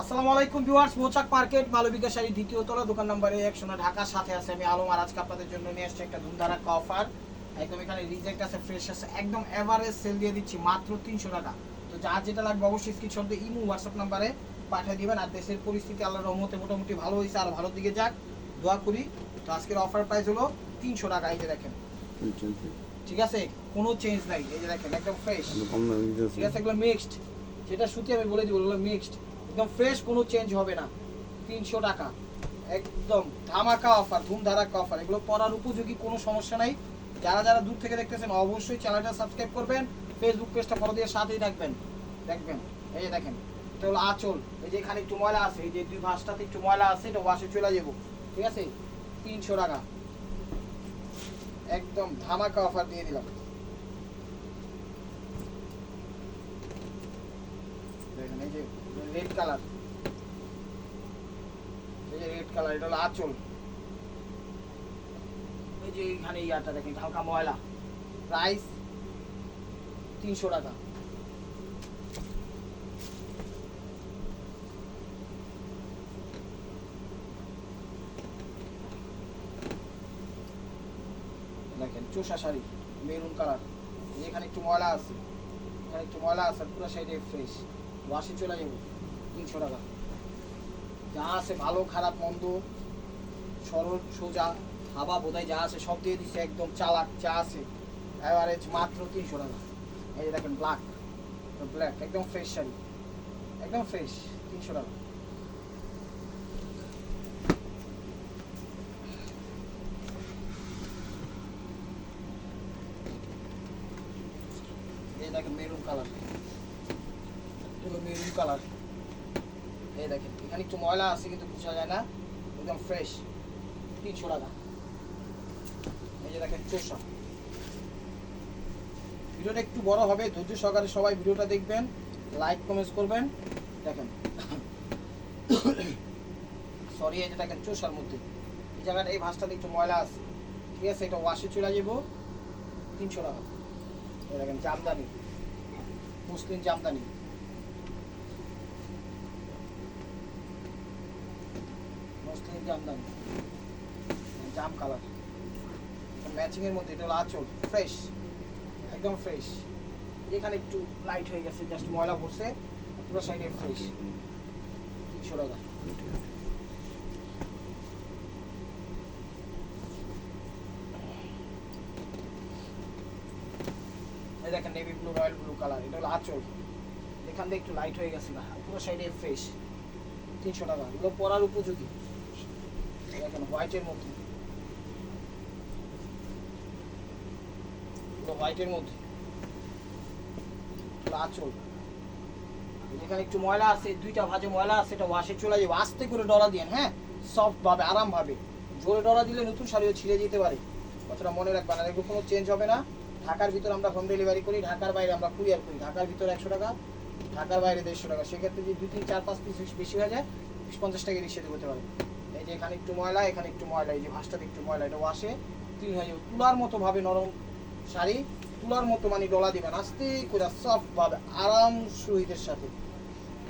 আসসালামু আলাইকুম viewers Mouchak market Malabika sari দ্বিতীয় তলা দোকান নম্বরে একশো না ঢাকার সাথে আছে আমি আলম। আর আজকে আপনাদের জন্য নিয়ে আসছি একটা ধুমধারাক্কা অফার একদম এখানে রিজেক্ট আছে ফ্রেশ আছে একদম এভারেজ সেল দিয়ে দিচ্ছি মাত্র তিনশো টাকা। তো যার যেটা লাগবে অবশ্যই স্ক্রিনশট দিয়ে ইমো হোয়াটসঅ্যাপ নাম্বারে পাঠিয়ে দিবেন। আর দেশের পরিস্থিতি আল্লাহর রহমতে মোটামুটি ভালো হয়েছে আর ভালো দিকে যাক দোয়া করি। তো আজকের অফার প্রাইস হলো তিনশো টাকা এই যে দেখেন। ঠিক আছে? কোনো চেঞ্জ নাই এই যে দেখেন একদম ফ্রেশ ঠিক আছে? এগুলো মিক্সড যেটা সুতি আমি বলে দিব ওগুলো মিক্সড একদম ফ্রেশ কোনো চেঞ্জ হবে না। তিনশো টাকা। একদম ধামাকা অফার ধুম ধারাক্কা অফার এগুলো পড়ার উপযোগী কোনো সমস্যা নাই। যারা যারা দূর থেকে দেখতেছেন, অবশ্যই চ্যানেলটা সাবস্ক্রাইব করবেন ফেসবুক পেজটা ফলো দিয়ে সাথেই থাকবেন। দেখবেন, এই যে দেখেন, এটা হলো আঁচল। এই যে এখানে একটু ময়লা আছে, এই যে দুই ভাঁজটাতে একটু ময়লা আছে, এটা ওয়াশে চলে যাব। ঠিক আছে? তিনশো টাকা। একদম ধামাকা অফার দিয়ে দিলাম। দেখেন, এই যে রেড কালার এই যে রেড কালার এটা হলো আঁচল। এই যে এখানে ইয়াটা দেখেন, হালকা ময়লা। প্রাইস তিনশো টাকা। দেখেন, চোষা শাড়ি, মেরুন কালার এখানে একটু ময়লা আছে। এখানে একটু ময়লা আছে পুরো সাইডে ফ্রেশ ওয়াশে চলে যাব। তিনশো টাকা। যা আছে ভালো, খারাপ, মন্দ, সরল, সোজা, হাবা বোধাই যা আছে সব দিয়ে দিচ্ছে একদম চালাক যা আছে। অ্যাভারেজ মাত্র তিনশো টাকা। এই দেখেন ব্ল্যাক ব্ল্যাক একদম ফ্রেশ শাড়ি। একদম ফ্রেশ তিনশো টাকা। এই দেখেন মেরুন কালার মেরুন কালার এই দেখেন, এখানে একটু ময়লা আছে, কিন্তু বোঝা যায় না। একদম ফ্রেশ তিনশো টাকা এই যে দেখেন, চোষা। ভিডিওটা একটু বড় হবে, ধৈর্য সহকারে সবাই ভিডিওটা দেখবেন লাইক কমেন্টস করবেন। দেখেন। সরি এই যে দেখেন, চোষার মধ্যে। এই জায়গাটা, এই ভাঁজটাতে একটু ময়লা আছে। ঠিক আছে, এটা ওয়াশে চলে যাব তিনশো টাকা। দেখেন, জামদানি। মুসলিম জামদানি। মুসলিম জামদানি জাম কালার ম্যাচিং এর মধ্যে এটা হলো আঁচল ফ্রেশ একদম ফ্রেশ এখানে একটু লাইট হয়ে গেছে জাস্ট ময়লা পড়ছে, পুরো সাইডে ফ্রেশ তিনশো টাকা। দেখেন navy blue royal blue colour এটা হলো আঁচল। এখান থেকে একটু লাইট হয়ে গেছে না, পুরো সাইডে ফ্রেশ তিনশো টাকা, এগুলো পরার উপযোগী। হোয়াইটের মধ্যে? যেখানে একটু ময়লা দুইটা ময়লা চলে করে ডরা দিয়েন হ্যাঁ? সফট ভাবে আরাম ভাবে জোরে ডরা দিলে নতুন ছিঁড়ে যেতে পারে। মনে রাখবেন কোনো চেঞ্জ হবে না। ঢাকার ভিতর আমরা হোম ডেলিভারি করি, ঢাকার বাইরে আমরা কুরিয়ার করি। ঢাকার ভিতর একশো টাকা, ঢাকার বাইরে দেড়শো টাকা। সেক্ষেত্রে যদি দুই, তিন, চার, পাঁচ পিস বেশি হয়ে যায় পঞ্চাশ টাকা রিক্সা হতে পারে। যে এখানে একটু ময়লা, এখানে একটু ময়লা, এই যে ভাঁজটাতে একটু ময়লা, এটা ওয়াশে ক্লিন হয়ে যাবে। তুলার মতো ভাবে নরম শাড়ি, তুলার মতো মানে ডলা দিবেন আস্তে করে সফট ভাবে, আরাম সহিতের সাথে,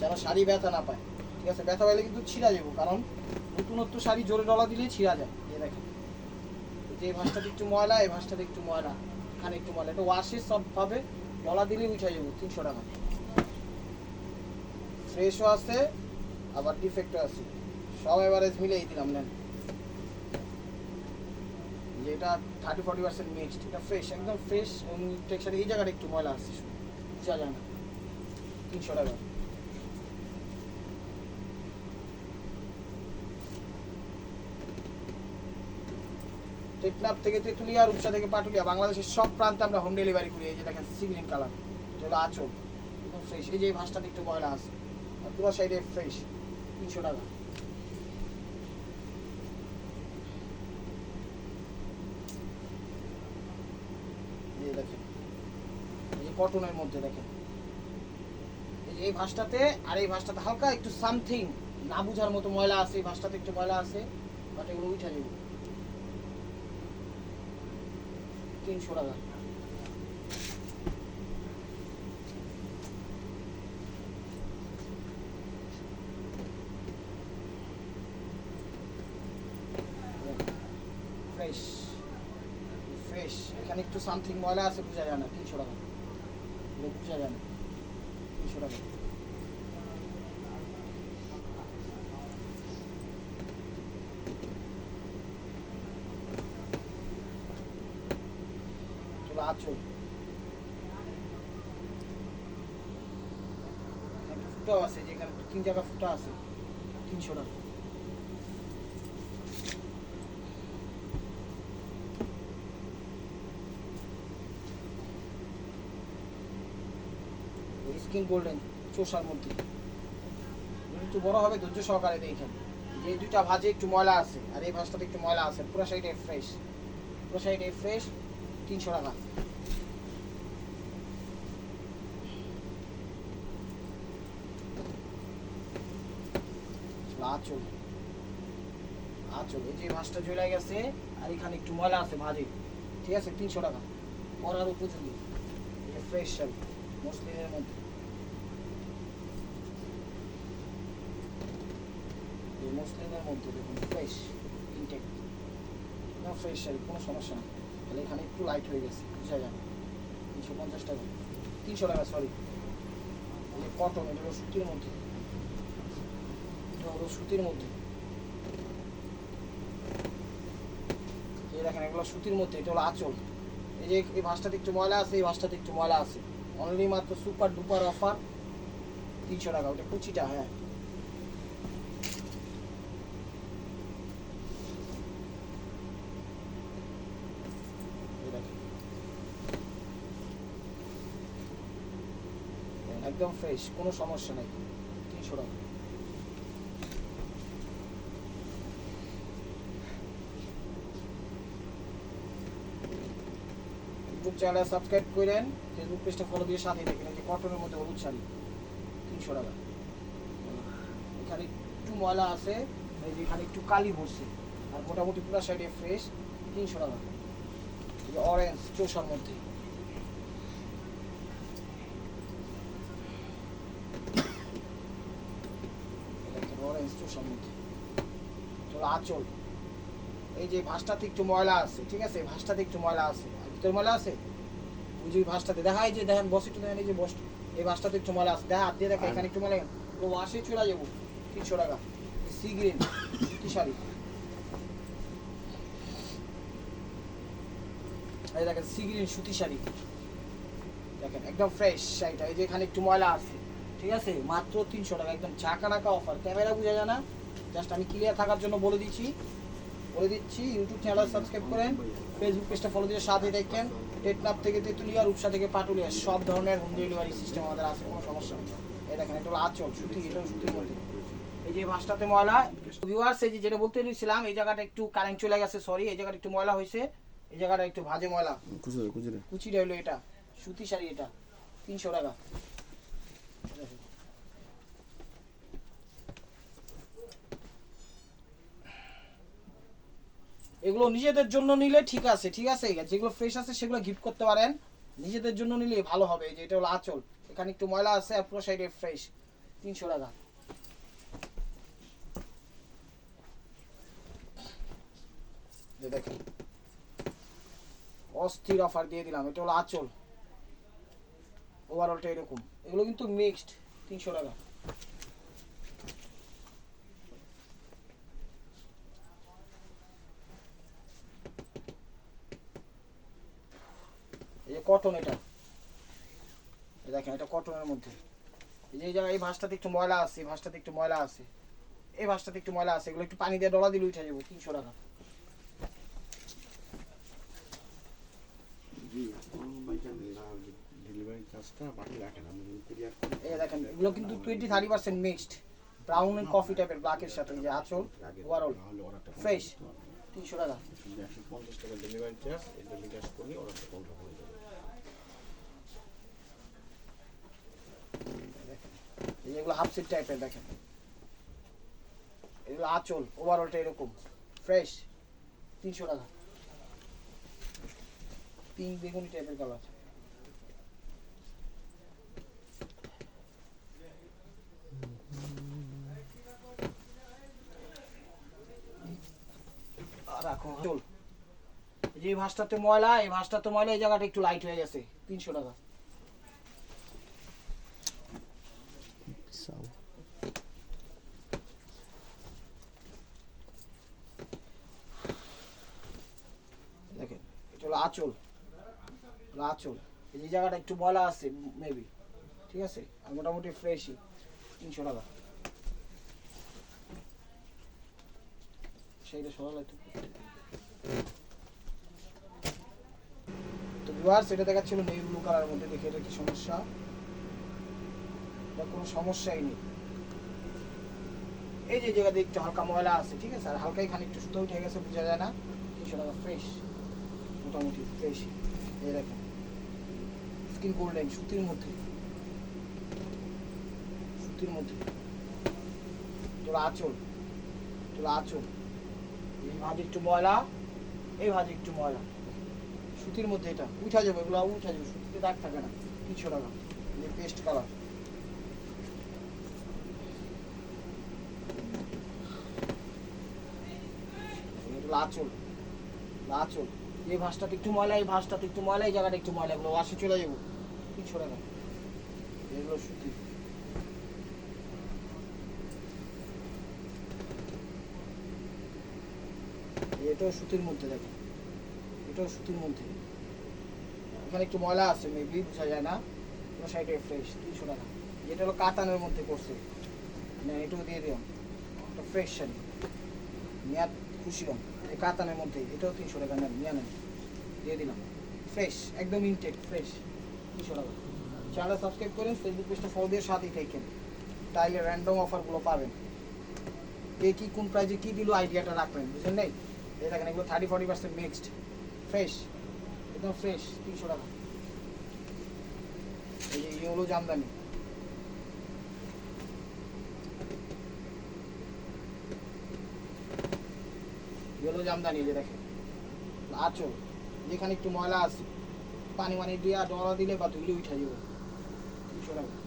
যেন শাড়ি ব্যথা না পায়। ঠিক আছে? ব্যথা পাইলে কিন্তু ছিঁড়া যাব, কারণ নতুনত্ব শাড়ি জোরে ডলা দিলেই ছিঁড়া যায়। এই দেখেন। যে ভাঁজটাতে একটু ময়লা, এই ভাঁজটাতে একটু ময়লা, এখানে একটু ময়লা। এটা ওয়াশে সব ভাবে ডলা দিলেই উঠে যাব, তিনশো টাকা। ফ্রেশও আছে, আবার ডিফেক্টও আছে। সব এভারেজ মিলেই দিলাম, নেন। যেটা থার্টি ফর্টি পার্সেন্ট মিক্সড এটা ফ্রেশ একদম ফ্রেশ টেক্সচার এই জায়গাটা একটু ময়লা আসছে বুঝা যায় না তিনশো টাকা। টেকনাফ থেকে তেঁতুলিয়া, রূপসা থেকে পাটুলিয়া, বাংলাদেশের সব প্রান্তে আমরা হোম ডেলিভারি করি, এই যে দেখেন সি কালার হলো আচল, একদম ফ্রেশ এই যে এই ভাঁজটাতে একটু ময়লা আছে পুরো সাইডে ফ্রেশ তিনশো টাকা। কটনের মধ্যে দেখেন। এই ভাষাতে আর এই ভাষাতে হালকা একটু সামথিং, না বুঝার মতো ময়লা আছে, এই ভাষাতে একটু ময়লা আছে বাট এগুলো উঠা যাবে। তিনশো টাকা। ফ্রেশ ফ্রেশ এখানে একটু সামথিং ময়লা আছে, বোঝা যায় না, তিনশো টাকা। এগুলো বোঝা যায় না তিনশো টাকা চলো আচল একটা ফুটাও আছে যেখানে দু তিন জায়গা ফুটা আছে তিনশো টাকা স্কিন গোল্ডেন চোষার মধ্যে। একটু বড় হবে, ধৈর্য সহকারে দেখেন। যে দুইটা ভাজে একটু ময়লা আছে, আর এই ভাজটাতে একটু ময়লা আছে, পুরো সাইডে ফ্রেশ পুরো সাইডে ফ্রেশ তিনশো টাকা। আচল। আচল, এই যে মাছটা গেছে, আর এখানে একটু ময়লা আছে ভাজে। ঠিক আছে, তিনশো টাকা। পরার উপযোগী। ফ্রেশ মসলিনের মধ্যে এই মসলিনের মধ্যে দেখুন ফ্রেশ ইনটেক না ফ্রেশ শাড়ি কোনো সমস্যা নেই তাহলে এখানে একটু লাইট হয়ে গেছে বুঝা না তিনশো পঞ্চাশ টাকা তিনশো টাকা সরি কটন এটা হলো সুতির মধ্যে এটা হলো সুতির মধ্যে এই দেখেন এগুলো সুতির মধ্যে এটা হলো আঁচল এই যে এই ভাঁজটাতে একটু ময়লা আছে এই ভাঁজটাতে একটু ময়লা আছে অনলি মাত্র সুপার ডুপার অফার তিনশো টাকা, ওটা কুচিটা হ্যাঁ এই দেখেন। একদম ফ্রেশ কোনো সমস্যা নেই। তিনশো টাকা। ইউটিউব চ্যানেল সাবস্ক্রাইব করেন ফেসবুক পেজটা ফলো দিয়ে সাথে এই যে কটনের মধ্যে হলুদ শাড়ি, তিনশো টাকা। এখানে একটু ময়লা আছে এখানে একটু কালি ভরছে, আর মোটামুটি পুরো সাইডে ফ্রেশ তিনশো টাকা। অরেঞ্জ চোষার মধ্যে। মধ্যে চলো আচল। এই যে ভাঁজটাতে একটু ময়লা আছে, ঠিক আছে? ভাঁজটাতে একটু ময়লা আছে। আর ভিতর ময়লা আছে? যে ওই দেখা এই যে, দেখেন, বস একটু দেখেন, এই যে বস। এই ভাঁজটাতে একটু ময়লা আছে। দেখা দিয়ে দেখা, এখানে একটু ময়লা ও ওয়াশে চলে যাব। তিনশো টাকা। সি গ্রিন সুতি শাড়ি। এই দেখেন সি গ্রিন সুতি শাড়ি। দেখেন, একদম ফ্রেশ শাড়িটা। এই যে এখানে একটু ময়লা আছে। ঠিক আছে? মাত্র তিনশো টাকা একদম চাকা নাকা অফার ক্যামেরা বোঝা যায় না? জাস্ট আমি ক্লিয়ার থাকার জন্য বলে দিচ্ছি। বলে দিচ্ছি ইউটিউব চ্যানেল সাবস্ক্রাইব করেন ফেসবুক পেজটা ফলো দিয়ে সাথে দেখেন। টেটনাপ থেকে তেঁতুলিয়া রূপসা থেকে পাটুলিয়া সব ধরনের হোম ডেলিভারি সিস্টেম আমাদের আছে কোনো সমস্যা নেই। এই দেখেন এটা হলো আচল সুতি এটা সুতির মধ্যে। এই যে মাছটাতে ময়লা ভিউয়ার্স এই যে যেটা বলতে নিয়েছিলাম এই জায়গাটা একটু কারেন্ট চলে গেছে সরি এই জায়গাটা একটু ময়লা হয়েছে এই জায়গাটা একটু ভাজে ময়লা। কুচিটা হলো এটা সুতি শাড়ি এটা তিনশো টাকা। এগুলো নিজেদের জন্য নিলে ঠিক আছে ঠিক আছে, যেগুলো ফ্রেশ আছে সেগুলো গিফট করতে পারেন। নিজেদের জন্য নিলে ভালো হবে যে এটা হলো আঁচল। এখানে একটু ময়লা আছে আর পুরো সাইডে ফ্রেশ তিনশো টাকা। যে দেখেন। অস্থির অফার দিয়ে দিলাম, এটা হলো আঁচল। ওভারঅলটা এরকম। এগুলো কিন্তু মিক্সড তিনশো টাকা। এই যে কটন এটা। দেখেন, এটা কটনের মধ্যে। এই যে এই ভাঁজটাতে একটু ময়লা আছে, এই ভাঁজটাতে একটু ময়লা আছে। এই ভাঁজটাতে একটু ময়লা আছে, এগুলো একটু পানি দিয়ে ডলা দিলে উঠে যাব, তিনশো টাকা। চার্জটা বাকি রাখেন আমি কুরিয়ার এই দেখেন এগুলো কিন্তু twenty thirty percent mixed brown and coffee টাইপের ব্ল্যাকের সাথে যে আঁচল ওভারঅল ফ্রেশ তিনশো টাকা। যদি একশো পঞ্চাশ টাকা ডেলিভারি চার্জ এটা বিকাশ করলে কনফার্ম হয়ে যাবে। এই যেগুলো হাফ সিট টাইপের দেখেন। এগুলো আঁচল ওভারঅলটা এরকম। ফ্রেশ তিনশো টাকা। পিঙ্ক বেগুনি টাইপের কালার রাখো চল এই ভাঁজটাতে ময়লা, এই ভাঁজটাতে ময়লা, এই জায়গাটা একটু লাইট হয়ে গেছে। তিনশো টাকা। দেখেন, এটা হলো আঁচল। আঁচল। এই জায়গাটা একটু ময়লা আছে মেবি ঠিক আছে? আর মোটামুটি ফ্রেশই তিনশো টাকা। তো তো ভিউয়ার্স এটা দেখাচ্ছিল নেই ব্লু কালার মধ্যে, দেখে এটা কি সমস্যা? এটা কোনো সমস্যাই নেই। এই যে জায়গাতে একটু হালকা ময়লা আছে, ঠিক আছে? আর হালকা এখানে একটু সুতো উঠে গেছে, বোঝা যায় না। তিনশো টাকা ফ্রেশ মোটামুটি ফ্রেশ এই দেখেন স্কিন গোল্ডেন সুতির মধ্যে। সুতির মধ্যে। তোর আঁচল তোর আঁচল। এই ভাজ একটু ময়লা, এই ভাজ একটু ময়লা। সুতির মধ্যে এটা। উঠা যাবে, এগুলো উঠা যাবে, সুতিতে দাগ থাকে না তিনশো টাকা এই পেস্ট কালার লাচল লাচল এই ভাঁজটাতে একটু ময়লা, এই ভাঁজটাতে একটু ময়লা, এই জায়গাটা একটু ময়লা, এগুলো ওয়াশে চলে যাব। তিনশো টাকা এগুলো সুতি। এটাও সুতির মধ্যে দেখেন এটাও সুতির মধ্যে। এখানে একটু ময়লা আছে মেবি বোঝা যায় না। সাইডে ফ্রেশ তিনশো টাকা এটা হলো কাতানের মধ্যে করছে। না এটাও দিয়ে দিলাম। এটা ফ্রেশ শাড়ি। মেয়াদ খুশি হন। এই কাতানের মধ্যে, এটাও তিনশো টাকা নেন নিয়ে নেন। দিয়ে দিলাম। ফ্রেশ একদম ইনটেক ফ্রেশ তিনশো টাকা চ্যানেল সাবস্ক্রাইব করেন ফেসবুক পেজটা ফলো দিয়ে সাথেই থাকেন। তাইলে র্যান্ডম অফারগুলো পাবেন। কে কি, কোন প্রাইজে কি দিল আইডিয়াটা রাখবেন, বুঝলেন নাই? এই দেখেন, এগুলো thirty forty percent mixed fresh, একদম ফ্রেশ, তিনশো টাকা। এই যে ইয়ে হলো জামদানি। ইয়েলো জামদানি, এই যে দেখেন। আচল, যেখানে একটু ময়লা আছে পানি মানি দিয়ে ডলা দিলে বা ধুলে উঠে যাবে। তিনশো টাকা।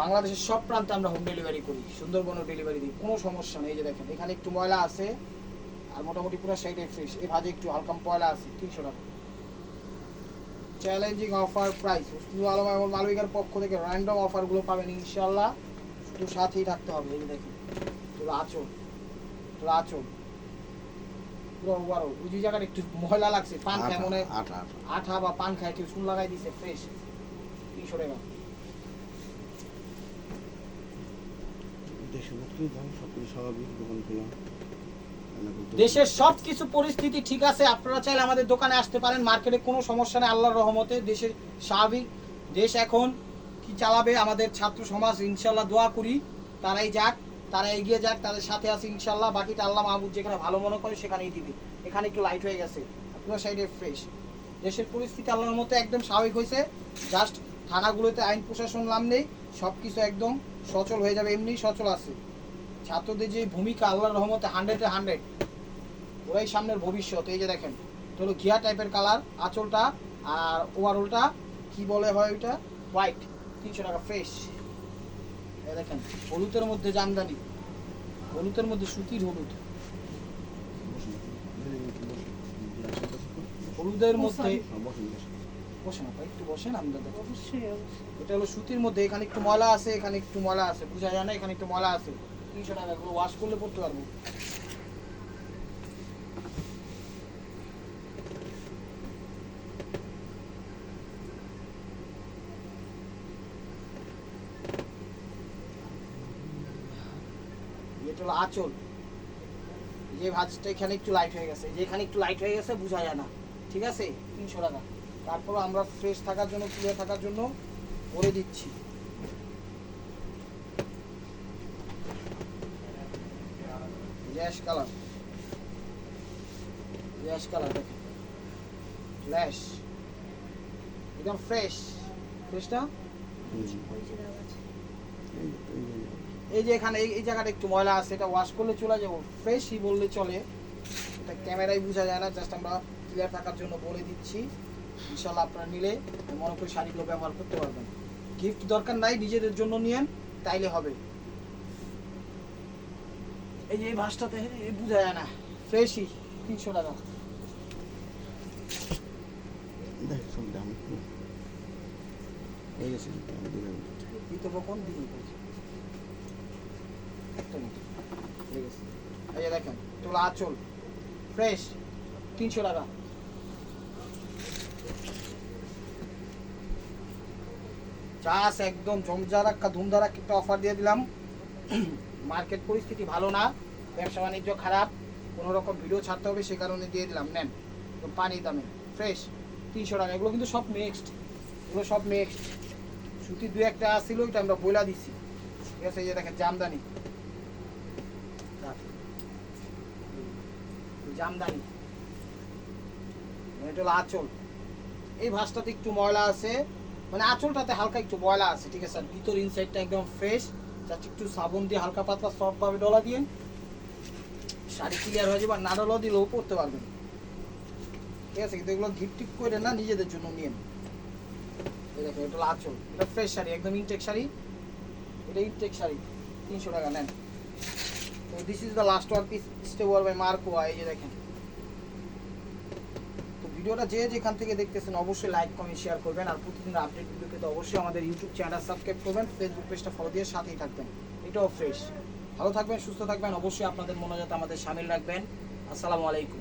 বাংলাদেশের সব প্রান্তে আমরা হোম ডেলিভারি করি। সুন্দরবনও ডেলিভারি দিই কোনো সমস্যা নেই যে দেখেন এখানে একটু ময়লা আছে আর মোটামুটি পুরো সাইডে ফ্রেশ এই ভাজে একটু হালকা ময়লা আছে তিনশো টাকা। চ্যালেঞ্জিং অফার প্রাইস শুধু আলম এবং মালবিকার পক্ষ থেকে র্যান্ডম অফারগুলো পাবেন ইনশাল্লাহ শুধু সাথেই থাকতে হবে এই যে দেখেন তোর আচল তোর আচল। পুরো ওভারঅল ওই যে জায়গাটা একটু ময়লা লাগছে পান খায় মনে আঠা বা পান খায় কেউ চুন লাগাই দিছে ফ্রেশ তিনশো টাকা। দেশের সব কিছু পরিস্থিতি ঠিক আছে, আপনারা চাইলে আমাদের দোকানে আসতে পারেন, মার্কেটে কোনো সমস্যা নেই, আল্লাহর রহমতে দেশের স্বাভাবিক। দেশ এখন কি চালাবে, আমাদের ছাত্র সমাজ ইনশাল্লাহ দোয়া করি, তারাই যাক, তারা এগিয়ে যাক, তাদের সাথে আছে ইনশাল্লাহ বাকিটা আল্লাহ মাহবুব যেখানে ভালো মনে করে সেখানেই দিবে। এখানে একটু লাইট হয়ে গেছে পুরো সাইডে ফ্রেশ দেশের পরিস্থিতি আল্লাহর মতো একদম স্বাভাবিক হয়েছে জাস্ট থানাগুলোতে আইন প্রশাসন নাম নেই সব কিছু একদম সচল হয়ে যাবে এমনি সচল আছে ছাত্রদের যে ভূমিকা আল্লাহর রহমতে হান্ড্রেডে হান্ড্রেড ওরাই সামনের ভবিষ্যৎ এই যে দেখেন তো হলো ঘিয়া টাইপের কালার আঁচলটা আর ওভারঅলটা কি বলে হয় ওইটা হোয়াইট তিনশো টাকা ফ্রেশ দেখেন হলুদের মধ্যে জামদানি হলুদের মধ্যে সুতির হলুদ হলুদের মধ্যে বসে না ভাই একটু বসেন আমরা দেখো। এটা হলো সুতির মধ্যে এখানে একটু ময়লা আছে এখানে একটু ময়লা আছে বোঝা যায় না এখানে একটু ময়লা আছে। তিনশো টাকা এগুলো ওয়াশ করলে পড়তে পারব। এটা হলো আঁচল। যে ভাজটা এখানে একটু লাইট হয়ে গেছে। এই যে এখানে একটু লাইট হয়ে গেছে বোঝা যায় না। ঠিক আছে? তিনশো টাকা। তারপর আমরা ফ্রেশ থাকার জন্য ক্লিয়ার থাকার জন্য করে দিচ্ছি। Lash colour. Lash colour lash একদম ফ্রেশ ফ্রেশ না? এই যে এখানে, এই জায়গাটা একটু ময়লা আছে, এটা ওয়াশ করলে চলে যাব। ফ্রেশই বললে চলে। এটা ক্যামেরায় বোঝা যায় না জাস্ট আমরা ক্লিয়ার থাকার জন্য বলে দিচ্ছি। ইনশাল্লাহ আপনারা নিলে মনে করি শাড়িগুলো ব্যবহার করতে পারবেন। গিফট দরকার নাই নিজেদের জন্য নিয়েন তাইলে হবে। এই যে এই ভাসটাতে বোঝা যায় না ফ্রেশই তিনশো টাকা। দেখেন তোলা আঁচল। ফ্রেশ তিনশো টাকা। চাষ একদম জমজারাক্কা ধুমধারাক একটা অফার দিয়ে দিলাম। মার্কেট পরিস্থিতি ভালো না, ব্যবসা বাণিজ্য খারাপ কোনো রকম ভিডিও ছাড়তে হবে, সে কারণে দিয়ে দিলাম। নেন একদম পানি দামে ফ্রেশ তিনশো টাকা। এগুলো কিন্তু সব মিক্সড এগুলো সব মিক্সড সুতি দু একটা আসছিল ওইটা আমরা বইলা দিছি। ঠিক আছে, এই যে দেখেন, জামদানি। জামদানি। এটা হলো আঁচল। এই ভাঁজটাতে একটু ময়লা আছে। মানে আঁচলটাতে হালকা একটু ময়লা আছে, ঠিক আছে? আর ভিতর ইনসাইডটা একদম ফ্রেশ যাচ্ছে একটু সাবুন দিয়ে হালকা পাতলা সফট ভাবে ডলা দিয়ে শাড়ি ক্লিয়ার হয়ে যাবে, আর না ডলা দিলেও পরতে পারবেন। ঠিক আছে? কিন্তু এগুলো গিফট টিপ করে না, নিজেদের জন্য নিয়ে এই দেখো এটা আঁচল। এটা ফ্রেশ শাড়ি, একদম ইনটেক শাড়ি। এটা ইনটেক শাড়ি, তিনশো টাকা নেন। তো this is the last one piece stable by মার্কোয়া এই যে দেখেন। ভিডিওটা যে যেখান থেকে দেখতেছেন অবশ্যই লাইক কমেন্ট শেয়ার করবেন। আর প্রতিদিন আপডেট ভিডিও পেতে অবশ্যই আমাদের ইউটিউব চ্যানেল সাবস্ক্রাইব করবেন ফেসবুক পেজটা ফলো দিয়ে সাথেই থাকবেন। এটাও ফ্রেশ ভালো থাকবেন, সুস্থ থাকবেন। অবশ্যই আপনাদের মনোজাত আমাদের সামিল রাখবেন। আসসালামু আলাইকুম।